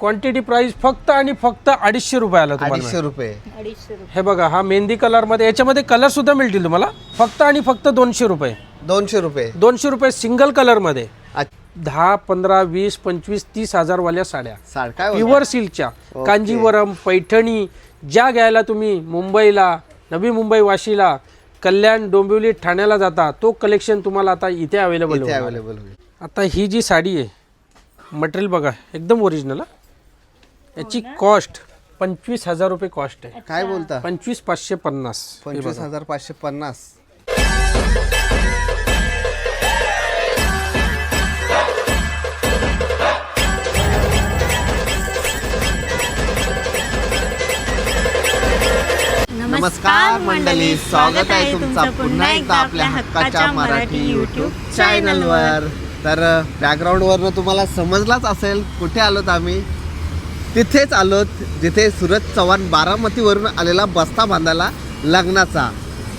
Quantity price फक्त आणि फक्त अडीचशे रुपयाला तुम्हाला अडीचशे रुपये. अडीचशे रुपये. हे बघा हा मेहंदी कलरमध्ये याच्यामध्ये कलर सुद्धा मिळतील तुम्हाला. फक्त आणि फक्त दोनशे रुपये. दोनशे रुपये. दोनशे रुपये सिंगल कलरमध्ये. अच्छा, दहा पंधरा वीस पंचवीस तीस हजार वाल्या साड्या. साड काय बोलता? प्युअर सिल्कच्या कांजीवरम पैठणी ज्या घ्यायला तुम्ही मुंबईला नवी मुंबई वाशीला कल्याण डोंबिवली ठाण्याला जाता तो कलेक्शन तुम्हाला आता इथे अवेलेबल इथे अवेलेबल होईल. आता ही जी साडी आहे मटेरियल बघा एकदम ओरिजिनल याची कॉस्ट पंचवीस हजार रुपये कॉस्ट आहे. काय बोलता? पंचवीस पाचशे पन्नास. पंचवीस हजार पाचशे पन्नास. नमस्कार मंडळी स्वागत आहे तुमचं पुन्हा एकदा आपल्या हक्काच्या मराठी युट्यूब चॅनलवर तर बॅकग्राऊंडवरनं तुम्हाला समजलाच असेल कुठे आलोत आम्ही. तिथेच आलोत जिथे सूरज चव्हाण बारामतीवरून आलेला बस्ता बांधायला लग्नाचा.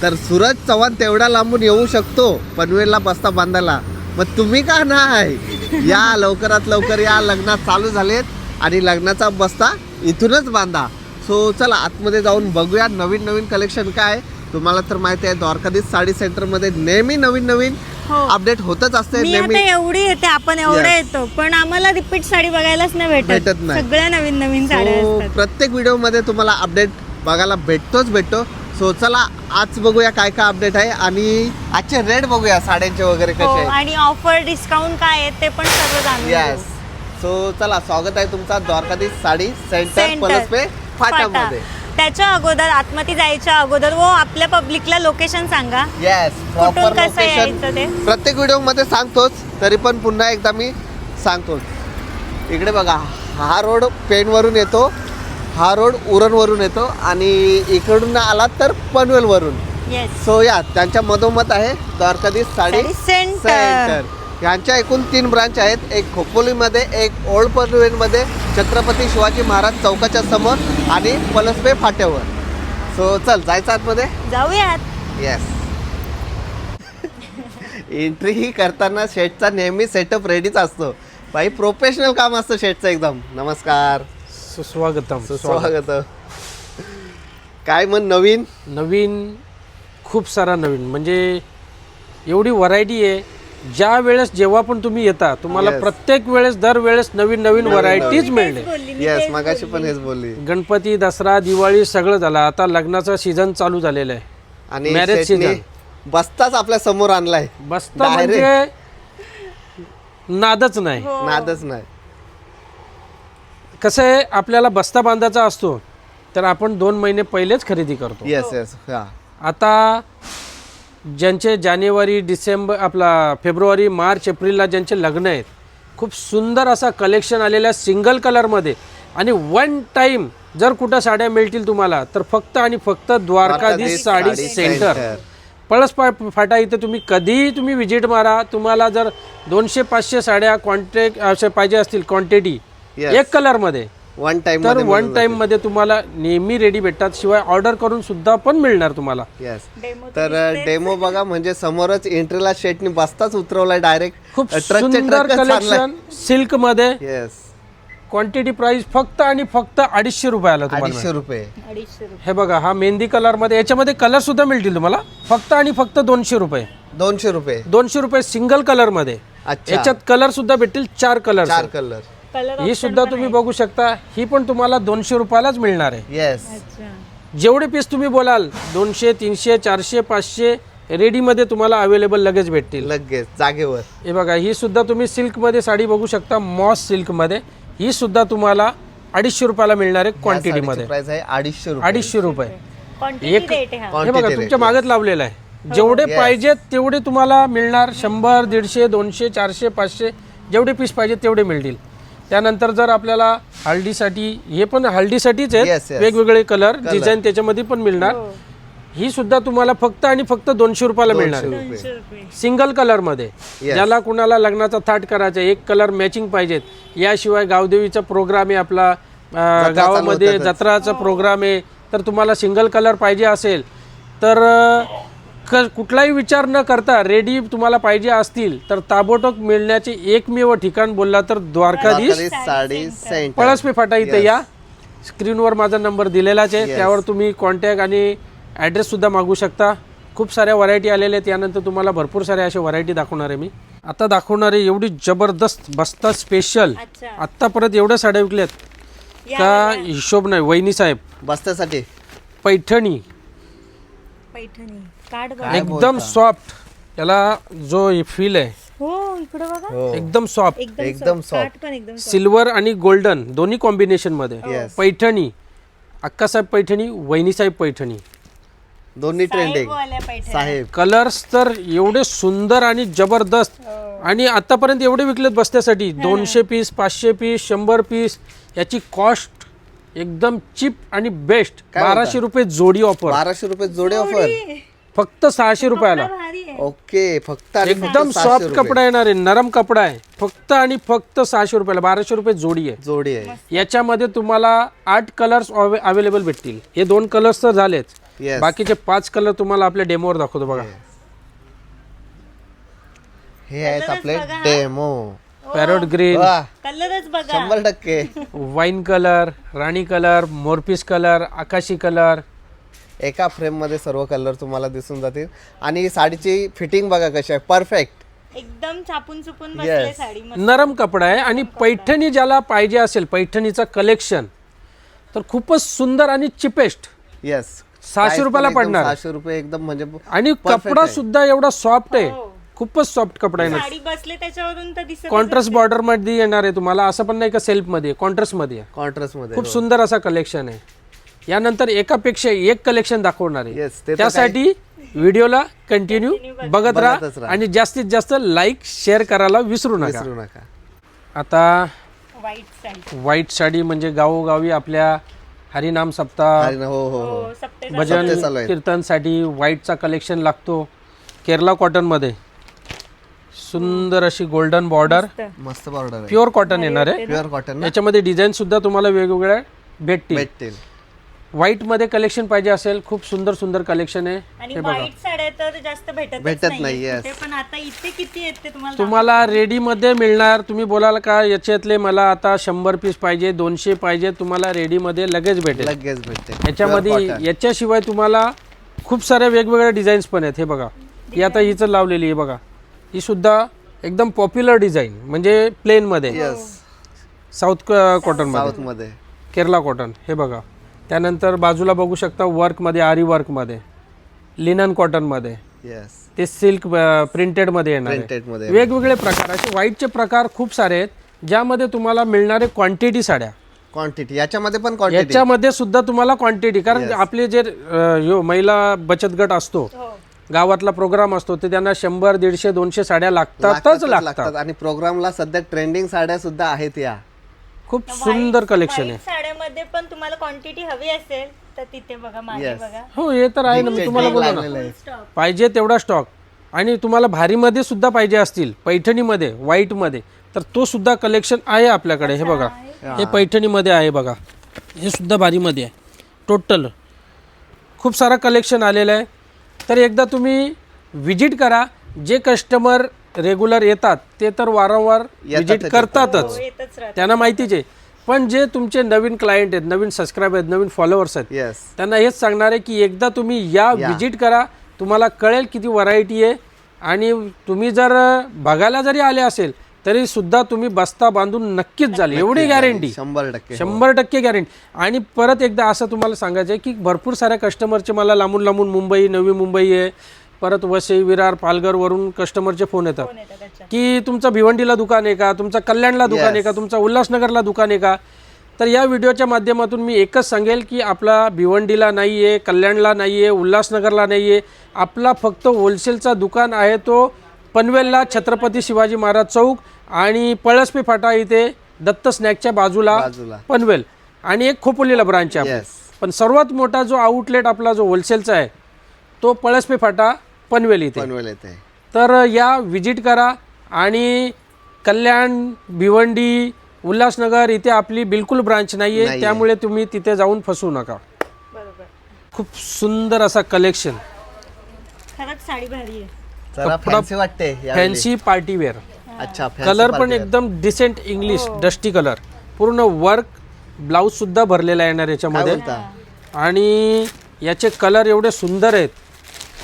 तर सूरज चव्हाण तेवढ्या लांबून येऊ शकतो पनवेलला बस्ता बांधायला. मग तुम्ही का नाही? या लवकरात लवकर या लग्नात चालू झालेत आणि लग्नाचा बस्ता इथूनच बांधा. सो चला आतमध्ये जाऊन बघूया नवीन नवीन कलेक्शन काय आहे. तुम्हाला तर माहिती आहे द्वारकाधीश साडी सेंटरमध्ये नेहमी नवीन नवीन हो. अपडेट होतच असते मी आता नेहमी एवढी येते आपण एवढं Yes. येतो पण आम्हाला रिपीट साडी बघायलाच नाही भेटत भेटत नाही. सगळ्या नवीन नवीन साड्या सो असतात प्रत्येक व्हिडिओमध्ये तुम्हाला अपडेट बघायला भेटतोच भेटतो सो चला आज बघूया काय काय अपडेट आहे आणि आजचे रेट बघूया साड्यांचे वगैरे हो कसे आणि ऑफर डिस्काउंट काय आहे ते पण सर्व जाणून येस घेऊ. सो चला स्वागत आहे तुमचा द्वारकाधीश साडी सेंटर Center. पलसपे फाटा. फाटामध्ये त्याच्या अगोदर आतमध्ये जायच्या अगोदर व आपल्या पब्लिकला लोकेशन सांगा. येस कुठून प्रॉपर कसं यायचं ते? लोकेशन प्रत्येक व्हिडिओमध्ये सांगतोच तरी पण पुन्हा एकदा मी सांगतोच. इकडे बघा हा रोड पेनवरून येतो हा रोड उरणवरून येतो आणि इकडून आलात तर पनवेलवरून. येस सो या त्यांच्या मधोमध आहे द्वारकाधीश साडी साडी सेंटर. सेंटर यांच्या एकूण तीन ब्रांच आहेत. एक खोपोलीमध्ये एक ओल्ड पनवेलमध्ये छत्रपती शिवाजी महाराज चौकाच्या समोर आणि पलसबे फाट्यावर. सो चल जायचं आतमध्ये? जाऊयात. येस एंट्री करताना शेटचा नेहमी सेटअप रेडीच असतो. भाई प्रोफेशनल काम असतं शेटचं एकदम. नमस्कार. सुस्वागतम. स्वागत काय मग नवीन? नवीन खूप सारा नवीन. म्हणजे एवढी व्हरायटी आहे ज्या वेळेस जेव्हा पण तुम्ही येता तुम्हाला Yes. प्रत्येक वेळेस दर वेळेस नवीन नवीन व्हरायटीज मिळणे बोलली मी येस तेच मगाशी बोलली. पण हेच बोलली गणपती दसरा दिवाळी सगळं झालं आता लग्नाचा सीझन चालू झालेला आहे आणि Marriage शेटने season. बस्ताच आपल्यासमोर आणलाय बसता Direct. म्हणजे नादच नाही हो. नादच नाही कसं आहे आपल्याला बस्ता बांधायचा असतो तर आपण दोन महिने पहिलेच खरेदी करतो येस येस हा आता ज्यांचे जानेवारी डिसेंबर आपला फेब्रुवारी मार्च एप्रिलला ज्यांचे लग्न आहेत खूप सुंदर असा कलेक्शन आलेला सिंगल कलरमध्ये आणि वन टाईम जर कुठं साड्या मिळतील तुम्हाला तर फक्त आणि फक्त द्वारकाधीश साडी सेंटर पळस पा फाटा इथे तुम्ही कधीही तुम्ही विजिट मारा. तुम्हाला जर दोनशे पाचशे साड्या क्वांटिटी असे पाहिजे असतील क्वांटिटी Yes. एक कलरमध्ये वन टाइम तर वन टाइममध्ये तुम्हाला नेहमी रेडी भेटतात शिवाय ऑर्डर करून सुद्धा पण मिळणार तुम्हाला. येस तर डेमो बघा म्हणजे समोरच एंट्रीला शेटनी बस्ताच उतरवलाय डायरेक्ट खूप सुंदर कलेक्शन सिल्कमध्ये. येस क्वांटिटी प्राइस फक्त आणि फक्त अडीचशे रुपयाला तुम्हाला अडीचशे रुपये. हे बघा हा मेहंदी कलरमध्ये याच्यामध्ये कलर सुद्धा मिळतील तुम्हाला. फक्त आणि फक्त दोनशे रुपये. दोनशे रुपये. दोनशे रुपये सिंगल कलरमध्ये. अच्छा. याच्यात कलर सुद्धा भेटतील चार कलर चार कलर कलर ही सुद्धा तुम्ही बघू शकता. ही पण तुम्हाला दोनशे रुपयालाच मिळणार आहे. येस अच्छा. जेवढे पीस तुम्ही बोलाल दोनशे तीनशे चारशे पाचशे रेडीमध्ये तुम्हाला अवेलेबल लगेच भेटतील. लगेच जागेवर. हे बघा ही सुद्धा तुम्ही सिल्कमध्ये साडी बघू शकता मॉस सिल्कमध्ये. ही सुद्धा तुम्हाला अडीचशे रुपयाला मिळणार आहे क्वांटिटीमध्ये प्राइस आहे अडीचशे रुपये. अडीचशे रुपये. क्वांटिटी एक- रेट आहे हा. हे बघा तुमच्या मागत लावलेलं आहे. जेवढे Yes. पाहिजेत तेवढे तुम्हाला मिळणार शंभर दीडशे दोनशे चारशे पाचशे जेवढे पीस पाहिजेत तेवढे मिळतील. त्यानंतर जर आपल्याला हळदीसाठी हे पण हळदीसाठीच Yes, आहेत. वेगवेगळे कलर डिझाईन त्याच्यामध्ये पण मिळणार. ही. सुद्धा तुम्हाला फक्त आणि फक्त दोनशे रुपयाला मिळणार. दोनशे रुपये. सिंगल कलरमध्ये. Yes. ज्याला कुणाला लग्नाचा थाट करायचा आहे, एक कलर मॅचिंग पाहिजेत याशिवाय गावदेवीचा प्रोग्राम आहे आपला अं, गावामध्ये होतातच. जत्राचा प्रोग्राम आहे. तर तुम्हाला सिंगल कलर पाहिजे असेल तर अं, क कुठलाही विचार न करता रेडी तुम्हाला पाहिजे असतील तर ताबोटोक मिळण्याचे एकमेव ठिकाण बोलला तर द्वारकाधीश. साडी सेंटर. पळसपे फाटा इथे या. स्क्रीनवर माझा नंबर दिलेलाच आहे. Yes. त्यावर तुम्ही कॉन्टॅक्ट आणि ॲड्रेससुद्धा मागू शकता. खूप साऱ्या व्हरायटी आलेल्या आहेत. यानंतर तुम्हाला भरपूर साऱ्या अशा व्हरायटी दाखवणार आहे मी. आता दाखवणार आहे एवढी जबरदस्त बस्ता स्पेशल अच्छा. आत्तापर्यंत एवढ्या साड्या विकल्यात. या का हिशोब नाही. वहिनी साहेब. बसण्यासाठी पैठणी. पैठणी. कार्ड बघा. काय एकदम सॉफ्ट याला जो फील आहे. हो इकडे बघा. हो. एकदम सॉफ्ट एकदम एकदम soft. काठ पण एकदम soft. सिल्वर आणि गोल्डन दोन्ही कॉम्बिनेशनमध्ये. Yes. पैठणी अक्कासाहेब पैठणी वहिनीसाहेब पैठणी. दोन्ही ट्रेंडिंग. साहेब. कलर्स तर एवढे सुंदर आणि जबरदस्त. आणि आतापर्यंत एवढे विकलेत बसण्यासाठी. दोनशे पीस पाचशे पीस शंभर पीस याची कॉस्ट एकदम चिप आणि बेस्ट. काय? बाराशे रुपये जोडी ऑफर. बाराशे रुपये जोडे ऑफर. फक्त सहाशे रुपयाला. कपडा भारी आहे. ओके फक्त आणि फक्त एकदम 600 सॉफ्ट रुपये. कपडा येणार आहे नरम कपडा आहे. फक्त आणि फक्त सहाशे रुपयाला. बाराशे रुपये जोडी आहे. जोडी आहे. याच्यामध्ये तुम्हाला आठ कलर्स अवेलेबल भेटतील. हे दोन कलर्स तर झालेच. येस बाकीचे पाच कलर तुम्हाला आपल्या डेमोवर दाखवतो बघा. हे आहेत आपले डेमो पॅरोट ग्रीन. वा. कलरच बघा. शंभर टक्के. वाईन कलर राणी कलर मोरपीस कलर आकाशी कलर. एका फ्रेममध्ये सर्व कलर तुम्हाला दिसून जातील. आणि साडीची फिटिंग बघा कशी आहे. परफेक्ट. एकदम छापून चुपून बसले Yes. साडी मस्त. नरम कपडा आहे आणि पैठणी ज्याला पाहिजे असेल पैठणीचं कलेक्शन तर खूपच सुंदर आणि चिपेस्ट येस सहाशे रुपयाला पडणार. सहाशे रुपये एकदम म्हणजे आणि Perfect कपडा आहे. सुद्धा एवढा सॉफ्ट आहे. हो. खूपच सॉफ्ट कपडा आहे ना. साडी बसले त्याच्यावरून तर दिसत कॉन्ट्रास्ट बॉर्डरमध्ये येणार आहे तुम्हाला. असं पण नाही का सेल्फमध्ये कॉन्ट्रास्टमध्ये आहे. कॉन्ट्रास्टमध्ये खूप सुंदर असा कलेक्शन आहे. यानंतर एकापेक्षा एक कलेक्शन दाखवणार Yes, आहे ते तर त्यासाठी व्हिडिओला कंटिन्यू बघत बघतच राहा. राहा. आणि जास्तीत जास्त लाईक शेअर करायला विसरू नका. विसरू नका. आता व्हाईट साडी. व्हाईट साडी म्हणजे गावोगावी आपल्या हरिनाम सप्ताह अरे ना, हो हो हो. हो सप्ते भजन चालू आहेत. कीर्तनसाठी व्हाईटचा कलेक्शन लागतो. केरला कॉटनमध्ये सुंदर अशी गोल्डन बॉर्डर मस्त. बॉर्डर आहे. प्युअर कॉटन येणार आहे. प्युअर कॉटन ना? याच्यामध्ये डिझाईन सुद्धा तुम्हाला वेगवेगळ्या भेटतील. भेटतील. व्हाईटमध्ये कलेक्शन पाहिजे असेल खूप सुंदर सुंदर कलेक्शन आहे. आणि हे बघा. व्हाईट साड्या तर जास्त भेटत भेटत नाही, yes. पण आता इथे किती आहेत ते तुम्हाला तुम्हाला रेडी मध्ये मिळणार. तुम्ही बोलाल का याच्यातले मला आता शंभर पीस पाहिजे दोनशे पाहिजे तुम्हाला रेडी मध्ये लगेच भेटेल. लगेच भेटते याच्यामध्ये याच्याशिवाय तुम्हाला खूप साऱ्या वेगवेगळ्या डिझाईन्स पण आहेत. हे बघा. ही आता हिचं लावलेली आहे बघा. ही सुद्धा एकदम पॉप्युलर डिझाईन म्हणजे प्लेन मध्ये. येस साऊथ कॉटनमध्ये. साऊथमध्ये. केरला कॉटन हे बघा. त्यानंतर बाजूला बघू शकता वर्कमध्ये आरी वर्कमध्ये लिनन कॉटनमध्ये येस ते सिल्क प्रिंटेडमध्ये येणार. प्रिंटेडमध्ये. वेगवेगळे प्रकार असे व्हाईटचे प्रकार खूप सारे आहेत ज्यामध्ये तुम्हाला मिळणारे क्वांटिटी साड्या. क्वांटिटी याच्यामध्ये पण क्वांटिटी याच्यामध्ये सुद्धा तुम्हाला क्वांटिटी कारण आपले जे महिला बचत गट असतो हो. गावातला प्रोग्राम असतो ते त्यांना शंभर दीडशे दोनशे साड्या लागतातच लागतात. लागतात. आणि प्रोग्रामला सध्या ट्रेंडिंग साड्या सुद्धा आहेत या. खूप सुंदर कलेक्शन आहे. व्हाईट साड्यामध्ये पण तुम्हाला क्वांटिटी हवी असेल तर तिथे बघा मागे Yes. बघा. हो हे तर आहे ना मी तुम्हाला बोललो ना. लागलेलं आहे. स्टॉक पाहिजे तेवढा स्टॉक आणि तुम्हाला भारीमध्ये सुद्धा पाहिजे असतील पैठणीमध्ये व्हाईटमध्ये तर तो सुद्धा कलेक्शन आहे आपल्याकडे हे बघा. हे पैठणीमध्ये आहे बघा. हे सुद्धा भारीमध्ये आहे. टोटल खूप सारा कलेक्शन आलेलं आहे. तर एकदा तुम्ही विजिट करा. जे कस्टमर रेग्युलर येतात ते तर वारंवार विजिट करतातच. येतच राहत त्यांना माहितीच आहे. पण जे तुमचे नवीन क्लायंट आहेत नवीन सबस्क्राईब आहेत नवीन फॉलोअर्स आहेत येस त्यांना हेच सांगणार आहे की एकदा तुम्ही या विजिट करा. तुम्हाला कळेल किती व्हरायटी आहे. आणि तुम्ही जर बघायला जरी आले असेल तरी सुद्धा तुम्ही बस्ता बांधून नक्कीच झाले एवढी गॅरंटी शंभर टक्के. शंभर टक्के गॅरंटी आणि परत एकदा असं तुम्हाला सांगायचं आहे की भरपूर साऱ्या कस्टमरचे मला लांबून लांबून मुंबई नवी मुंबई आहे. परत वसई विरार पालघरवरून कस्टमरचे फोन येतात. की तुमचं भिवंडीला दुकान आहे का? तुमचं कल्याणला दुकान आहे का? तुमचं उल्हासनगरला दुकान आहे का? तर या व्हिडिओच्या माध्यमातून मी एकच सांगेल की आपला भिवंडीला नाही आहे कल्याणला नाही आहे उल्हासनगरला नाही आहे आपला फक्त होलसेलचा दुकान आहे तो पनवेलला छत्रपती शिवाजी महाराज चौक आणि पळसपी फाटा इथे दत्त स्नॅकच्या बाजूला बाजूला. पनवेल. आणि एक खोपोलीला ब्रांच आहे. आपली. पण सर्वात मोठा जो आउटलेट आपला जो होलसेलचा आहे तो पळसपी फाटा पनवेल इथे. पनवेल येते. तर या विजिट करा आणि कल्याण भिवंडी उल्हासनगर इथे आपली बिलकुल ब्रांच नाही आहे त्यामुळे तुम्ही तिथे जाऊन फसू नका. बरोबर. खूप सुंदर असा कलेक्शन. खरंच साडी भारी आहे. जरा कपडा फॅन्सी वाटते यावेळी. फॅन्सी पार्टी वेअर अच्छा fancy कलर पण party wear. एकदम डिसेंट इंग्लिश. डस्टी कलर पूर्ण वर्क ब्लाऊज सुद्धा भरलेला येणार याच्यामध्ये. आणि याचे कलर एवढे सुंदर आहेत.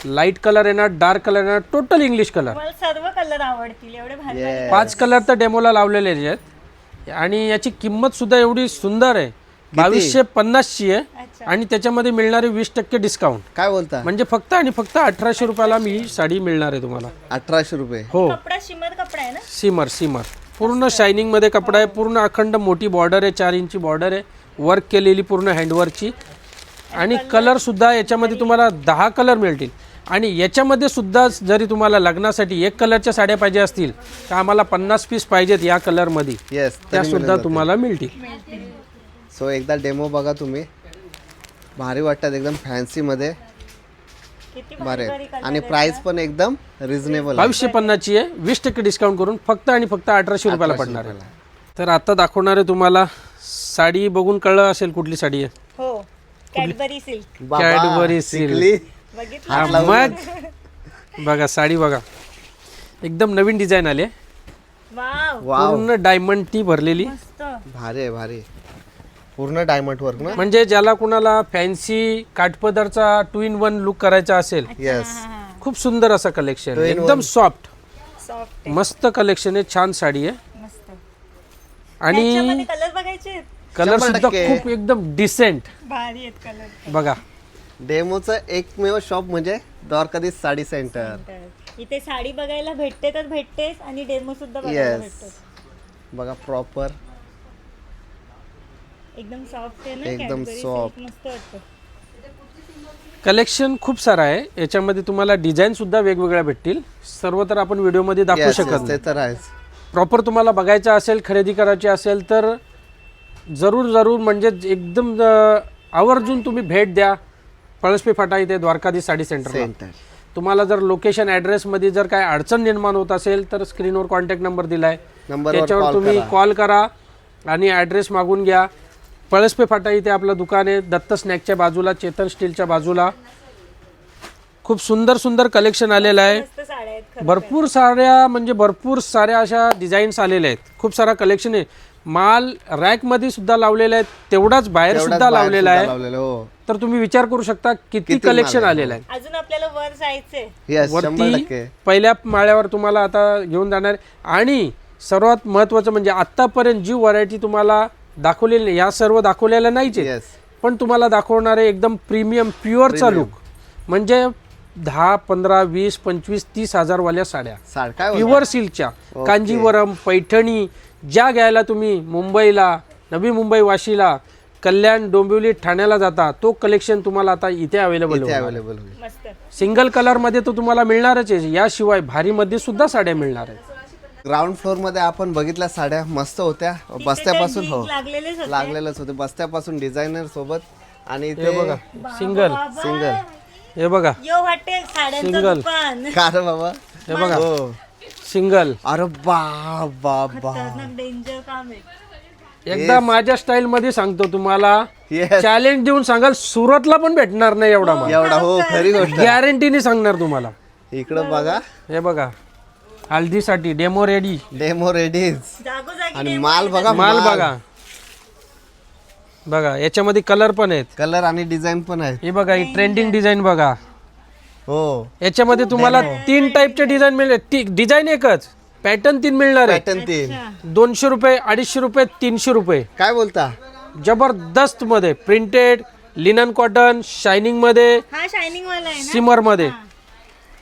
लाइट कलर येणार डार्क कलर येणार टोटल इंग्लिश कलर मला सर्व कलर आवडतील एवढे भारी भारी. Yes. पाच कलर तर डेमोला लावलेले आहेत. आणि याची किंमत सुद्धा एवढी सुंदर आहे. बावीसशे पन्नासची आहे. आणि त्याच्यामध्ये मिळणारे वीस टक्के डिस्काउंट काय बोलता? म्हणजे फक्त आणि फक्त अठराशे रुपयाला मी साडी मिळणार आहे तुम्हाला. अठराशे रुपये. हो. कपडा शिमर कपडा आहे ना? सिमर सिमर. पूर्ण शायनिंगमध्ये कपडा आहे पूर्ण अखंड मोठी बॉर्डर आहे चार इंची बॉर्डर आहे. वर्क केलेली पूर्ण हँडवर्कची आणि कलर सुद्धा याच्यामध्ये तुम्हाला दहा कलर मिळतील. आणि याच्यामध्ये सुद्धा जरी तुम्हाला लग्नासाठी एक कलरच्या साड्या पाहिजे असतील तर आम्हाला पन्नास पीस पाहिजेत या कलरमध्ये येस त्या सुद्धा तुम्हाला मिळतील. सो एकदा डेमो बघा तुम्ही. भारी वाटतात एकदम फॅन्सी मध्ये किती भारी भारी आहेत. भारी कलर आणि प्राइस पण एकदम रिझनेबल बावीसशे पन्नासची आहे. वीस टक्के डिस्काउंट करून फक्त आणि फक्त अठराशे रुपयाला पडणार आहे. तर आता दाखवणार आहे तुम्हाला साडी बघून कळलं असेल कुठली साडी आहे. हो कॅडबरी सिल्क मग? बघा साडी बघा. एकदम नवीन डिझाईन आले वाव. पूर्ण डायमंड टी भरलेली. भारी आहे भारी पूर्ण डायमंड वर्क ना? म्हणजे ज्याला कुणाला फॅन्सी काठपदरचा टू इन वन लुक करायचा असेल येस खूप सुंदर असं कलेक्शन Two in एकदम one. सॉफ्ट सॉफ्ट मस्त कलेक्शन आहे छान साडी आहे. मस्त. आणि त्याच्यामध्ये कलर बघायचे आहेत? कलर शंभर सुद्धा टक्के. खूप एकदम डिसेंट भारी आहेत कलर बघा. डेमोचं एकमेव शॉप म्हणजे द्वारकाधीश साडी सेंटर इथे साडी बघायला भेटते तर भेटतेच आणि डेमो सुद्धा बघायला येस भेटतो बघा प्रॉपर एकदम सॉफ्ट आहे ना एकदम Cadbury soft. silk मस्त वाटतं. कलेक्शन खूप सारं आहे. याच्यामध्ये तुम्हाला डिझाईन सुद्धा वेगवेगळ्या भेटतील. सर्व तर आपण व्हिडिओमध्ये दाखवू Yes, शकत yes, नाही. ते तर आहेच. प्रॉपर तुम्हाला बघायचं असेल खरेदी करायची असेल तर जरूर जरूर म्हणजे एकदम अं, आवर्जून तुम्ही भेट द्या. पळसपे फाटा इथे द्वारकाधीश साडी सेंटर सेंटर तुम्हाला जर लोकेशन ॲड्रेसमध्ये जर काय अडचण निर्माण होत असेल तर स्क्रीनवर कॉन्टॅक्ट नंबर दिलाय. नंबरवर त्याच्यावर तुम्ही करा. कॉल करा आणि ॲड्रेस मागून घ्या. पळसपे फाटा इथे आपलं दुकान आहे. दत्त स्नॅकच्या बाजूला चेतन स्टीलच्या बाजूला. खूप सुंदर सुंदर कलेक्शन आलेलं आहे. भरपूर साऱ्या म्हणजे भरपूर साऱ्या अशा डिझाईन्स आलेल्या आहेत. खूप सारा कलेक्शन आहे. माल रॅकमध्ये सुद्धा लावलेला आहे. तेवढाच बाहेर सुद्धा लावलेला आहे. हो. तर तुम्ही विचार करू शकता किती कलेक्शन आहे. आलेलं आहे. अजून आपल्याला वर जायचंय. वरती पहिल्या माळ्यावर तुम्हाला आता घेऊन जाणार आहे. आणि सर्वात महत्वाचं म्हणजे आतापर्यंत जी व्हरायटी तुम्हाला दाखवलेली नाही, या सर्व दाखवलेल्या नाहीच आहेत. पण तुम्हाला दाखवणार एकदम प्रीमियम प्युअरचा लुक म्हणजे दहा पंधरा वीस पंचवीस तीस हजार वाल्या साड्या? प्युअर सिल्कच्या कांजीवरम पैठणी ज्या घ्यायला तुम्ही मुंबईला नवी मुंबई वाशीला कल्याण डोंबिवली ठाण्याला जाता तो कलेक्शन तुम्हाला आता इथे अवेलेबल अवेलेबल सिंगल कलरमध्ये तो तुम्हाला मिळणारच आहे. याशिवाय भारी मध्ये सुद्धा साड्या मिळणार आहेत. ग्राउंड फ्लोरमध्ये आपण बघितल्या साड्या मस्त होत्या. बस्त्यापासून हो. लागलेलेच होते. लागलेलंच होते. बस्त्यापासून डिझायनर सोबत आणि हे ते बघा सिंगल. सिंगल. हे बघा. यो हॉटेल साड्यांचं Single. दुकान. का रे बाबा? हे बघा. हो. सिंगल. अरे बा बा बा. खतरनाक डेंजर काम आहे. एकदा माझ्या स्टाईल मध्ये सांगतो तुम्हाला. चॅलेंज देऊन सांगाल सुरतला पण भेटणार नाही एवढा माल. एवढा हो खरी गोष्ट गॅरंटीने सांगणार तुम्हाला. इकडं बघा. हे बघा. हल्दीसाठी डेमो रेडी डेमो रेडीज जागोजागी आणि माल बघा माल बघा. बघा याच्यामध्ये कलर पण आहेत. कलर आणि डिझाईन पण आहेत. हे बघा ही ट्रेंडिंग डिझाईन बघा. हो. याच्यामध्ये तुम्हाला तीन टाईपचे डिझाईन मिळेल. डिझाईन एकच. पॅटर्न तीन मिळणार आहे. पॅटर्न तीन. दोनशे रुपये अडीचशे रुपये तीनशे रुपये. काय बोलता? जबरदस्त मध्ये. प्रिंटेड लिनन कॉटन शायनिंगमध्ये हा शायनिंग वाला आहे ना? सिमरमध्ये.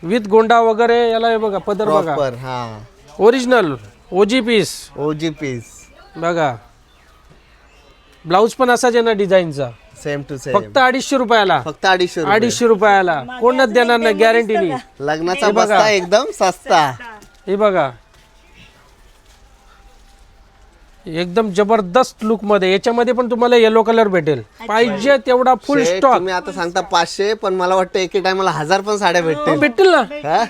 विथ गोंडा वगैरे याला हे बघा पदर बघा. प्रॉपर हा. Original OG piece OG piece बघा. ब्लाऊज पण असाच आहे ना डिझाईनचा सेम टू सेम फक्त अडीचशे रुपयाला. फक्त अडीचशे रुपये. अडीचशे रुपयाला. कोणच देणार नाही गॅरंटीनी लग्नाचा बघा. बस्ता एकदम सस्ता. हे बघा. एकदम जबरदस्त लुकमध्ये. याच्यामध्ये पण तुम्हाला येलो कलर भेटेल. पाहिजे तेवढा फुल शेठ, स्टॉक तुम्ही आता सांगता पाचशे पण मला वाटतं एके टायमाला हजार पण साड्या भेटतील. भेटतील ना? हा?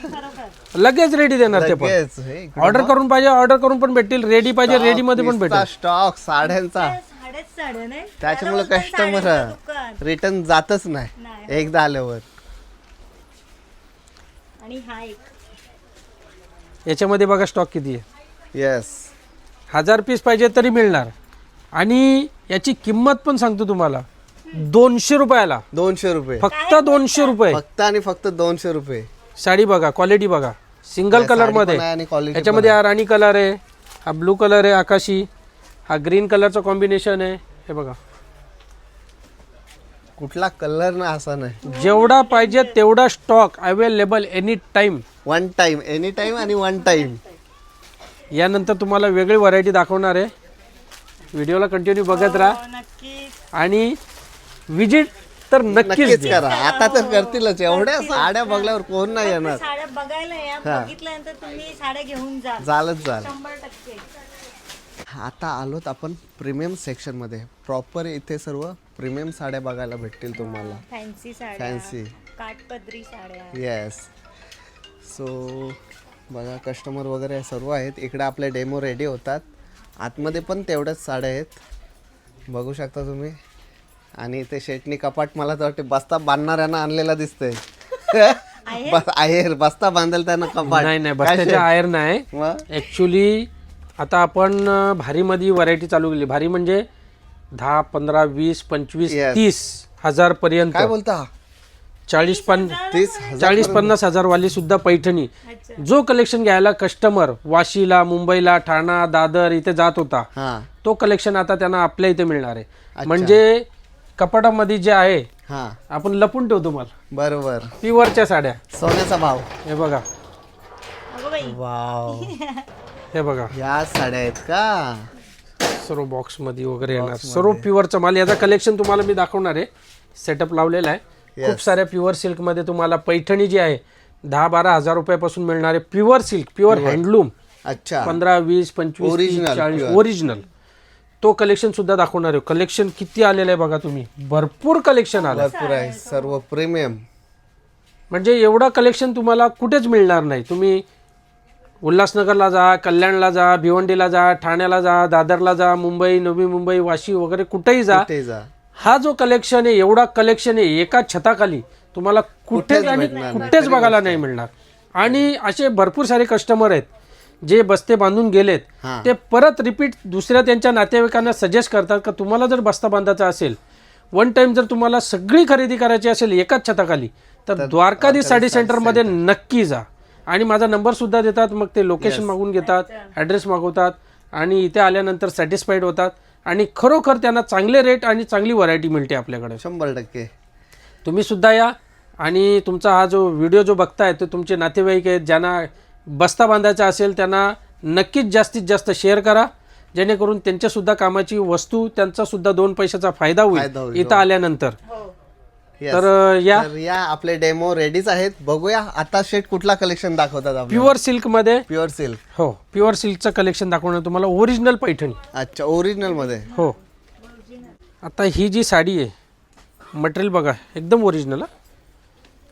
लगेच रेडी देणार ते पण. लगेच. हे इकडं ऑर्डर करून पाहिजे ऑर्डर करून पण भेटतील. रेडी पाहिजे रेडी मध्ये पण भेटेल. स्टॉक साड्यांचा. नाही? त्याच्यामुळे कस्टमर साड्यांचं दुकान. रिटर्न जातच नाही. नाही. एकदा आल्यावर. आणि हा एक. याच्यामध्ये बघा स्टॉक किती आहे. येस हजार पीस पाहिजे तरी मिळणार. आणि याची किंमत पण सांगतो तुम्हाला. दोनशे रुपयाला. दोनशे रुपये. फक्त दोनशे रुपये. फक्त आणि फक्त दोनशे रुपये. साडी बघा क्वालिटी बघा. सिंगल कलरमध्ये. याच्यामध्ये हा राणी कलर आहे हा ब्लू कलर आहे आकाशी हा ग्रीन कलरचं कॉम्बिनेशन आहे. हे बघा. कुठला कलर ना असा नाही. जेवढा पाहिजे तेवढा stock available any time one time any time आणि वन टाइम यानंतर तुम्हाला वेगळी व्हरायटी दाखवणार आहे. व्हिडिओला कंटिन्यू बघत राहा. हो, आणि विजिट तर नक्कीच. करा. आता तर करतीलच. एवढ्या साड्या बघल्यावर कोण नाही येणार. साड्या बघायला या. बघितल्यानंतर तुम्ही साड्या घेऊन जा. झालंच झालं. शंभर टक्के. आता आलोत आपण प्रीमियम सेक्शनमध्ये. प्रॉपर इथे सर्व प्रीमियम साड्या बघायला भेटतील तुम्हाला. फॅन्सी साड्या. Fancy. काठपदरी साड्या. येस सो बघा कस्टमर वगैरे सर्व आहेत. इकडे आपले डेमो रेडी होतात. आतमध्ये पण तेवढ्याच साड्या आहेत. बघू शकता तुम्ही. आणि इथे शेटणी कपाट मला तर वाटते बस्ता बांधणाऱ्यांना आणलेला दिसतंय. बस आहे बस्ता बांधेल त्यांना कपाट. नाही नाही काय बसत्याच्या? आयर नाही. मग? ॲक्च्युली आता आपण अं, भारीमध्ये व्हरायटी चालू केली. भारी म्हणजे दहा पंधरा वीस पंचवीस Yes. तीस हजार पर्यंत. काय बोलता? चाळीस पन तीस हजार चाळीस पन्नास हजार वाली सुद्धा पैठणी. जो कलेक्शन घ्यायला कस्टमर वाशीला मुंबईला ठाणा दादर इथे जात होता हा. तो कलेक्शन आता त्यांना आपल्या इथे मिळणार आहे. म्हणजे कपाटामध्ये जे आहे हा. आपण लपून ठेवतो तुम्हाला बरोबर. प्युअरच्या साड्या. सोन्याचा भाव. हे बघा. अगो बाई. वाव. हे बघा. या साड्या आहेत का? सर्व बॉक्समध्ये वगैरे येणार. सर्व प्युअरचा माल. याचा कलेक्शन तुम्हाला मी दाखवणार आहे. सेटअप लावलेला आहे. खूप साऱ्या प्युअर सिल्कमध्ये तुम्हाला पैठणी जी आहे दहा बारा हजार रुपयापासून मिळणारे प्युअर सिल्क प्युअर हँडलूम. अच्छा. पंधरा वीस पंचवीस चाळीस. ओरिजिनल तो कलेक्शन सुद्धा दाखवणार आहे. कलेक्शन किती आलेलं आहे बघा तुम्ही. भरपूर कलेक्शन आलं. भरपूर आहे. सर्व प्रीमियम म्हणजे एवढं कलेक्शन तुम्हाला कुठेच मिळणार नाही. तुम्ही उल्हासनगरला जा कल्याणला जा भिवंडीला जा ठाण्याला जा दादरला जा मुंबई नवी मुंबई वाशी वगैरे कुठेही जा. हा जो कलेक्शन आहे एवढा कलेक्शन आहे एका छताखाली तुम्हाला कुठेच आणि कुठेच बघायला नाही. मिळणार. आणि असे भरपूर सारे कस्टमर आहेत जे बस्ते बांधून गेलेत हा. ते परत रिपीट दुसऱ्या त्यांच्या नातेवाईकांना सजेस्ट करतात का तुम्हाला जर बस्ता बांधायचा असेल वन टाइम जर तुम्हाला सगळी खरेदी करायची असेल एकाच छताखाली तर द्वारकाधीश साडी सेंटरमध्ये नक्की जा. आणि माझा नंबर सुद्धा देतात मग ते लोकेशन मागून घेतात ॲड्रेस मागवतात आणि इथे आल्यानंतर सॅटिस्फाईड होतात. आणि खरोखर त्यांना चांगले रेट आणि चांगली व्हरायटी मिळते आपल्याकडे. शंभर टक्के. तुम्ही सुद्धा या आणि तुमचा हा जो व्हिडिओ जो बघताय तो तुमचे नातेवाईक आहेत ज्यांना बस्ता बांधायचा असेल त्यांना नक्कीच जास्तीत जास्त शेअर करा. जेणेकरून त्यांच्यासुद्धा कामाची वस्तू त्यांचा सुद्धा दोन पैशाचा फायदा होईल. होईल, इथं आल्यानंतर. Yes. तर या. तर या आपले डेमो रेडीच आहेत. बघूया. आता शेट कुठला कलेक्शन दाखवतात आपल्याला? प्युअर सिल्कमध्ये प्युअर सिल्क हो प्युअर सिल्कचं कलेक्शन दाखवणार तुम्हाला. ओरिजिनल पैठणी. अच्छा ओरिजिनलमध्ये. हो. आता ही जी साडी आहे मटेरियल बघा एकदम ओरिजिनल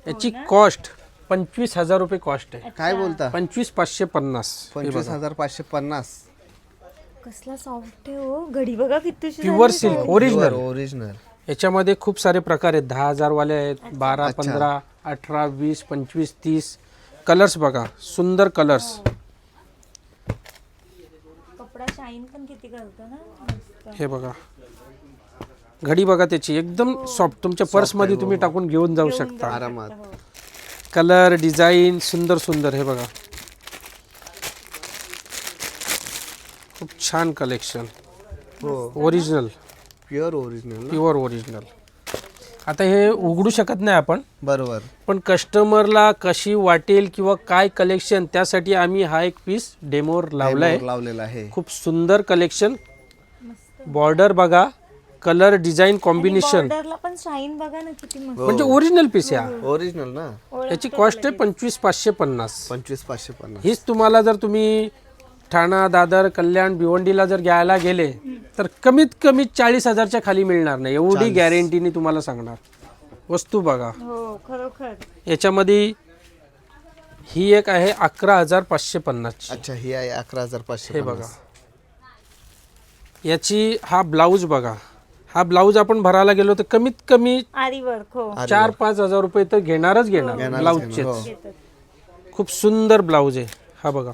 याची कॉस्ट पंचवीस हजार रुपये कॉस्ट आहे. काय बोलता? पंचवीस पाचशे पन्नास. पंचवीस हजार पाचशे पन्नास. कसला सॉफ्ट आहे हो. घडी बघा किती प्युअर सिल्क ओरिजिनल ओरिजिनल याच्यामध्ये खूप सारे प्रकार आहेत. दहा हजार वाले आहेत बारा पंधरा अठरा वीस पंचवीस तीस. कलर्स बघा. सुंदर कलर्स कपडा शाईन पण किती करतो ना? मस्त. हे बघा. घडी बघा त्याची. एकदम सॉफ्ट तुमच्या पर्समध्ये तुम्ही टाकून घेऊन जाऊ शकता. आरामात. कलर डिझाईन सुंदर सुंदर. हे बघा. खूप छान कलेक्शन हो. Original pure original pure original. आता हे उघडू शकत नाही आपण. बरोबर. पण कस्टमरला कशी वाटेल किंवा काय कलेक्शन त्यासाठी आम्ही हा एक पीस डेमोवर लावलाय. लावलेला आहे. खूप सुंदर कलेक्शन. बॉर्डर बघा कलर डिझाईन कॉम्बिनेशन बॉर्डरला पण शाईन बघा ना किती मस्त. म्हणजे ओरिजिनल पीस आहे हा. ओरिजिनल ना? याची कॉस्ट आहे पंचवीस पाचशे पन्नास. पंचवीस पाचशे पन्नास. हीच तुम्हाला जर तुम्ही ठाणा दादर कल्याण भिवंडीला जर घ्यायला गेले तर कमीत कमी चाळीस हजारच्या खाली मिळणार नाही. एवढी गॅरंटीने तुम्हाला सांगणार. वस्तू बघा. हो खरोखर. याच्यामध्ये ही एक आहे अकरा हजार पाचशे पन्नासची. अच्छा ही आहे अकरा हजार पाचशे हे बघा. याची हा ब्लाऊज बघा. हा ब्लाऊज आपण भरायला गेलो तर कमीत कमी आरी वर्क हो. चार पाच हजार रुपये तर घेणारच घेणार. ब्लाऊजचे हो. खूप सुंदर ब्लाऊज आहे. हा बघा.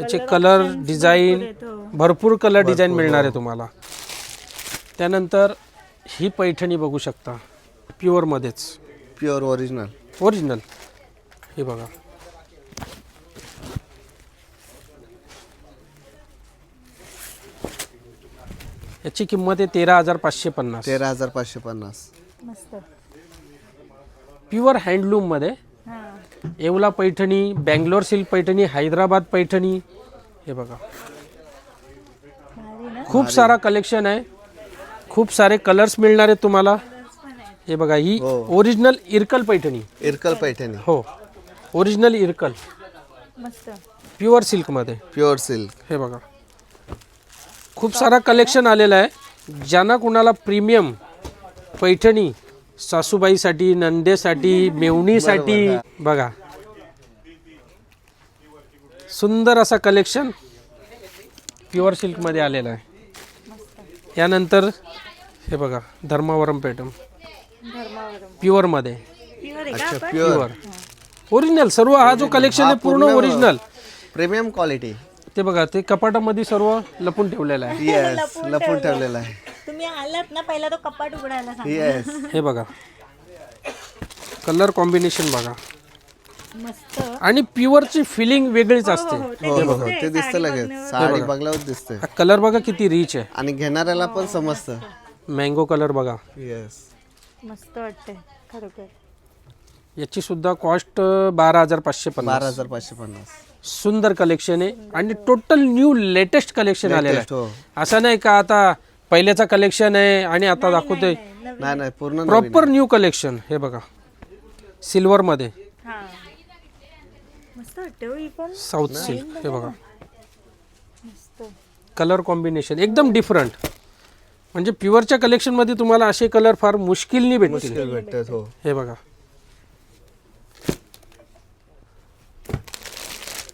याचे कलर डिझाईन भरपूर कलर डिझाईन मिळणार आहे तुम्हाला. त्यानंतर ही पैठणी बघू शकता. प्युअरमध्येच प्युअर ओरिजिनल ओरिजिनल हे बघा. याची किंमत आहे तेरा हजार पाचशे पन्नास. तेरा हजार पाचशे पन्नास. मस्त. प्युअर हँडलूममध्ये हा येवला पैठणी बँगलोर सिल्क पैठणी हैदराबाद पैठणी हे बघा. खूप सारा कलेक्शन आहे. खूप सारे कलर्स मिळणार आहेत तुम्हाला. हे बघा ही हो. ओरिजिनल इरकल पैठणी. इरकल पैठणी. हो. ओरिजिनल इरकल. मस्त. प्युअर सिल्कमध्ये प्युअर सिल्क हे बघा. खूप सारा कलेक्शन आलेला आहे. ज्यांना कुणाला प्रीमियम पैठणी सासूबाईसाठी नंदेसाठी मेवणीसाठी. बघा. सुंदर असा कलेक्शन प्युअर सिल्कमध्ये आलेला आहे. यानंतर हे बघा धर्मावरम पॅटर्न प्युअरमध्ये प्युअर प्युअर ओरिजिनल सर्व हा जो कलेक्शन आहे पूर्ण ओरिजिनल प्रीमियम क्वालिटी ते बघा ते कपाटामध्ये सर्व लपून ठेवलेलं आहे. येस लपून ठेवलेला आहे. तुम्ही आलात ना पहिला तो कपाट उघडायला सांग. येस हे बघा. कलर कॉम्बिनेशन बघा. मस्त. आणि प्युअरची फिलिंग वेगळीच असते. हो हो हो ते दिसतं लगेच. साडी बघल्यावर दिसते हा कलर बघा किती रिच आहे. आणि घेणाऱ्याला पण समजतं. मँगो कलर बघा. येस मस्त वाटते खरोखर. याची सुद्धा कॉस्ट बारा हजार पाचशे पन्नास. बारा हजार पाचशे पन्नास. सुंदर कलेक्शन आहे. आणि टोटल न्यू लेटेस्ट कलेक्शन आलेलं Latest, आहे. हो. असं नाही का आता पहिल्याचा कलेक्शन आहे आणि आता दाखवतोय. नाही नाही पूर्ण नवीन प्रॉपर न्यू कलेक्शन हे बघा. सिल्वरमध्ये हा. मस्त वाटते हो ही पण. साऊथ सिल्क हे बघा. मस्त. कलर कॉम्बिनेशन एकदम डिफरंट म्हणजे प्युअरच्या कलेक्शनमध्ये तुम्हाला असे कलर फार मुश्किलनी भेटतील. मुश्किल भेटतात हो. हे बघा.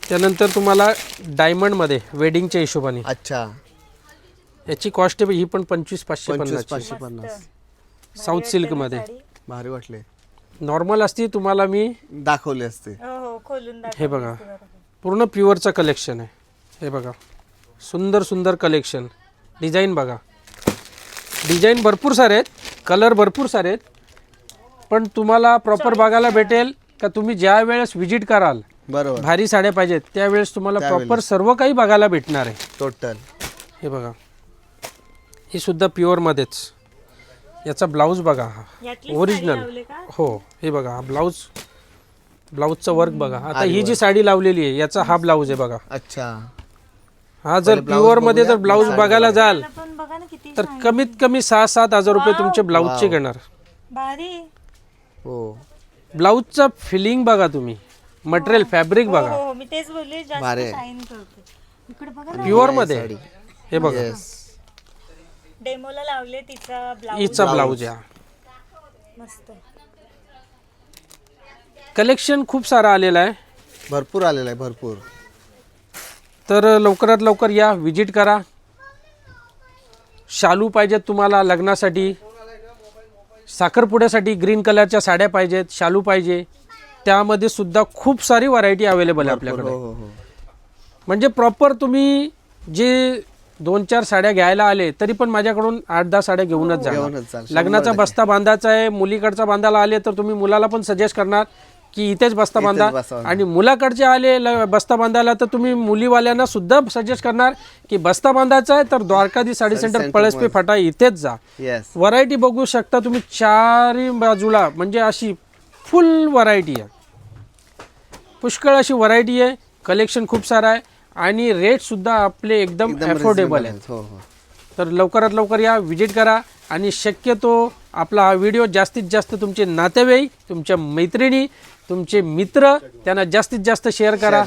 त्यानंतर तुम्हाला डायमंडमध्ये वेडिंगच्या हिशोबाने. अच्छा. याची कॉस्ट आहे ही पण पंचवीस पाचशे पंचवीस पन्नास पाचशे पन्नास. साऊथ सिल्कमध्ये भारी वाटले. नॉर्मल असती तुम्हाला मी दाखवले असते. हो हो खोलून दाखव हे बघा. पूर्ण प्युअरचं कलेक्शन आहे. हे बघा. सुंदर सुंदर कलेक्शन डिझाईन बघा. डिझाईन भरपूर सारे आहेत. कलर भरपूर सारे आहेत. पण तुम्हाला प्रॉपर बघायला भेटेल का तुम्ही ज्या वेळेस व्हिजिट कराल बरोबर. भारी साड्या पाहिजेत त्यावेळेस तुम्हाला. प्रॉपर सर्व काही बघायला भेटणार आहे. टोटल हे बघा. ही सुद्धा प्युअरमध्येच याचा ब्लाऊज बघा हा. ओरिजिनल हो हे बघा हा ब्लाऊज ब्लाऊजचं वर्क बघा. आता ही जी साडी लावलेली आहे याचा हा ब्लाऊज आहे बघा. अच्छा. हा जर प्युअरमध्ये जर ब्लाऊज बघायला जाल मला पण बघा ना किती तर कमीत कमी सहा सात हजार रुपये तुमचे ब्लाऊजचे घेणार. भारी. हो. ब्लाऊजचं फिलिंग बघा तुम्ही. मटेरियल फॅब्रिक हो बघा. हो मी तेच बोलले जास्त भारी आहे. शाईन करते. इकडे बघा ना. प्युअरमध्ये. हे बघा. डेमोला लावले तिचा ब्लाऊज. हिचा ब्लाऊज आहे हा. मस्त. कलेक्शन खूप सारा आलेला आहे. भरपूर आलेला आहे भरपूर. तर लवकरात लवकर या विजिट करा. शालू पाहिजेत तुम्हाला लग्नासाठी. साखरपुड्यासाठी ग्रीन कलरच्या साड्या पाहिजेत शालू पाहिजे. त्यामध्ये सुद्धा खूप सारी व्हरायटी अवेलेबल आहे आपल्याकडे. हो हो हो. म्हणजे प्रॉपर तुम्ही जे दोन चार साड्या घ्यायला आले तरी पण माझ्याकडून आठ दहा साड्या घेऊनच जा लग्नाचा बस्ता बांधायचा आहे मुलीकडचा बांधायला आले तर तुम्ही मुलाला पण सजेस्ट करणार की इथेच बस्ता बांधा. आणि मुलाकडचे आले बस्ता बांधायला तर तुम्ही मुलीवाल्यांना सुद्धा सजेस्ट करणार की बस्ता बांधायचा आहे तर द्वारकाधी साडी सेंटर पळसपे फाटा इथेच जा. व्हरायटी बघू शकता तुम्ही चारही बाजूला म्हणजे अशी फुल व्हरायटी आहे. पुष्कळ अशी व्हरायटी आहे. कलेक्शन खूप सारं आहे. आणि रेट सुद्धा आपले एकदम अफोर्डेबल आहेत. हो हो. तर लवकरात लवकर या विजिट करा आणि शक्यतो आपला हा व्हिडिओ जास्तीत जास्त तुमचे नातेवाईक तुमच्या मैत्रिणी तुमचे मित्र त्यांना जास्तीत जास्त शेअर करा.